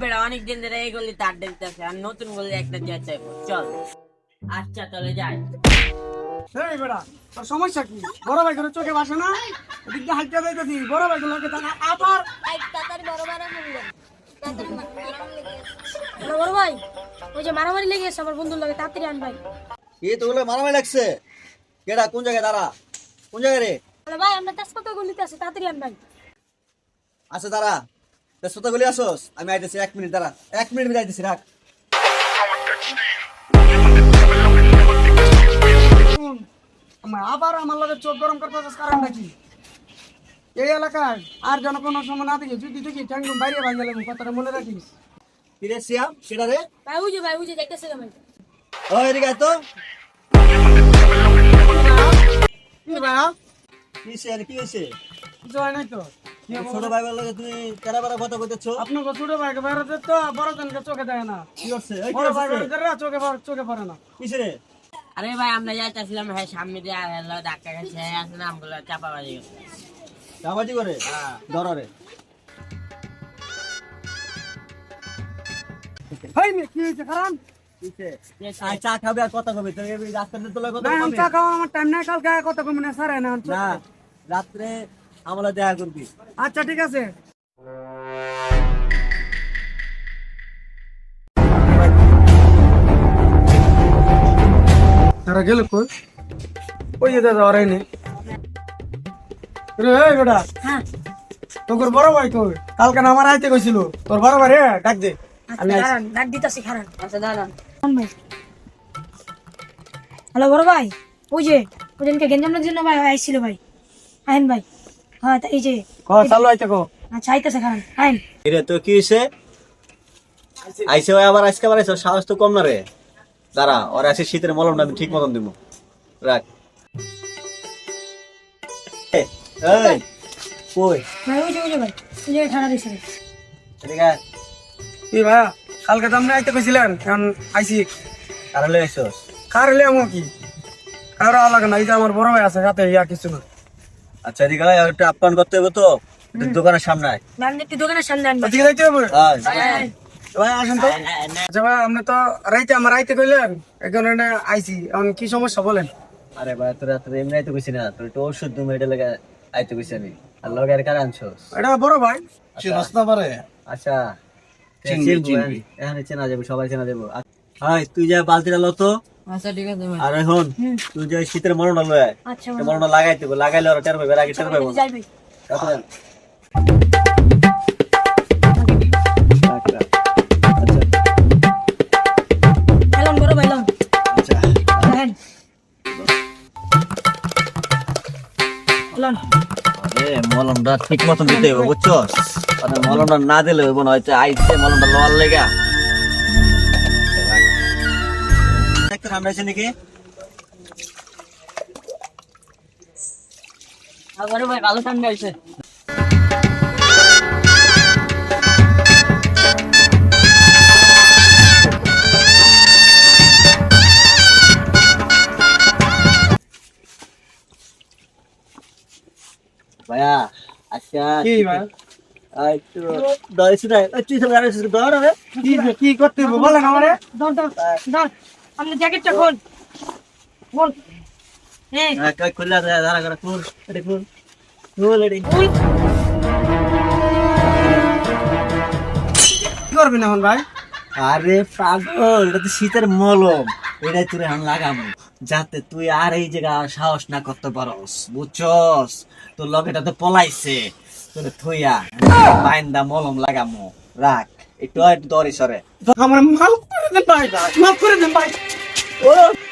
বেড়া অনেক দিন ধরে এই গলি তার আর নতুন গলি একটা দিয়ে চাইব চল। আচ্ছা চলে যাই। এই বেড়া তোর সমস্যা কি? বড় ভাই করে চোখে বাসে না? এদিক হাইটা যাইতেছি। বড় ভাই গুলোকে তারা আবার তাড়াতাড়ি বড় বড়। বড় ভাই ওই যে মারামারি লেগে গেছে আমার বন্ধুর লাগে তাড়াতাড়ি আন ভাই। কি তোগুলো মারামারি লাগছে? কেডা কোন জায়গায় দাঁড়া? কোন জায়গায় রে? ভাই আমরা তেজপাতা গলিতে আছে তাড়াতাড়ি আন ভাই। আছে দাঁড়া। তেজপাতা গুলি আসোস আমি আইতেছি এক মিনিট দাঁড়া। এক মিনিট আইতেছি রাখ। আবার আমার লগে চোখ গরম করতে চাস কারণটা কি এই এলাকায় আর যেন কোনো সময় না দেখি যদি দেখি ট্যাঙ্গুম বাইরে ভাঙে লাগবে কথাটা মনে রাখিস? সিয়াম সেটা রে? ভাই বুঝে ভাই বুঝে যাইতেছে ভাই। ও এদিকে তো। কি ভাইয়া? কি সে কি হয়েছে হয় নাই তো? ছোট ভাই তুমি বেড়া কথা কইতেছো? আপনাকে ছোট বাইরে তো বড় জনকে চোখে দেয় না। কি করছে? এই বড় ভাই হচ্ছে? চোখে পড়ে- চোখে পড়ে না। আরে ভাই আমরা যাইতেছিলাম হ্যাঁ সামনে দিয়ে আর হলো ধাক্কা গেছে আসলে আমগুলো করে? ভাই মেয়ে, কি হয়েছে কারণ চা খাবে আর কথা কবে। তোর এই রাস্তাতে তোলা কথা না আমি কবে চা খাওয়া আমার টাইম নাই কালকে কত কমে না স্যার না না রাত্রে আমরা দেখা করবি। আচ্ছা ঠিক আছে। তারা গেল কই? ওই যে দাদা ওরাই নেই। রে এই বেটা হ্যাঁ। তোর বড় ভাই কই? কালকে না আমার আইতে কইছিল। তোর বড় ভাই রে ডাক দে। আমি ডাক দিতাছি খারান। আচ্ছা দাঁড়ান। ভাই। হ্যালো বড় ভাই। ওই যে ওদিনকে গেঞ্জামের জন্য ভাই? আইছিল ভাই। আইন ভাই। হ্যাঁ তা এই যে ক চালু আইতে কো। আচ্ছা আইতেছে খারান আইন। রে তো কি হয়েছে আইসে ওই আবার আজকে আবার আইসো সাহস তো কম না রে। দাঁড়া ওর আছে শীতের মলমটা আমি ঠিক মতন দিব রাখ। এই, এই, কই? ভাই ওই যে ওই যে ভাই ওই যে ঠান্ডা দিছে। ভাই। এদিকে কি ভাইয়া কালকে তো আপনি আইতে কইছিলেন এখন আইছি। কারা লই আইসোস কার হলে আমো কি? কারও আলাদা না এই যে আমার বড় ভাই আছে সাথে ইয়া কিছু না। আচ্ছা এদিকে আয়, একটু আপ্যায়ন করতে হবে তো। দোকানের সামনে দোকানের সামনে ওদিকে যাইতে হবে? আয়। ভাই আসেন তো। আচ্ছা ভাই আপনি তো রাইতে আমার রাইতে কইলেন এখানে না আইছি। এখন কি সমস্যা বলেন? আরে ভাই তোর রাত্রে এমনি আইতে কইছি না। তোর একটু ওষুধ তুমি এটা লেগে আইতে কইছি আমি। আর লগে আর কারা আনছোস? এটা বড় ভাই। আচ্ছা। চিনবি এখানে চেনা যাবে সবাই চেনা যাবে। হাই তুই যা বালতিটা লো তো। আচ্ছা ঠিক আছে আর এখন তুই যে শীতের লয় আয়। আচ্ছা লাগাইতে লাগাইলে ওরা টের পাবে আগে টের পাবে। না। যাই ভাই তারপরে আচ্ছা। মলমটা ঠিক মতন দিতে হবে বুঝছ মানে মলমটা না দিলে হইব না হয়তো আইছে মলমটা লওয়ার লেগা। ঠান্ডা আছে নাকি ভাই ভালো ঠান্ডা হয়েছে ভাইয়া আচ্ছা কি ভাই? আই তো দইছি না তুই সব জানিস দর কি কি করতে হবে বলেন আমারে। আপনি জ্যাকেটটা খোল। খোল। কই খুললা দাঁড়া করে খুল এটা খুল খুল খোল কি করবেন এখন ভাই? আরে পাগল এটা তো শীতের মলম এটাই তুই এখন লাগাম যাতে তুই আর এই জায়গা সাহস না করতে পারস বুঝছস? তোর লগেটা তো পলাইছে তোর থইয়া বাইন্দা মলম লাগামো। রাখ একটু একটু দরি সরে। আমার মাল করে দেন ভাই মাফ করে দেন ভাই। ও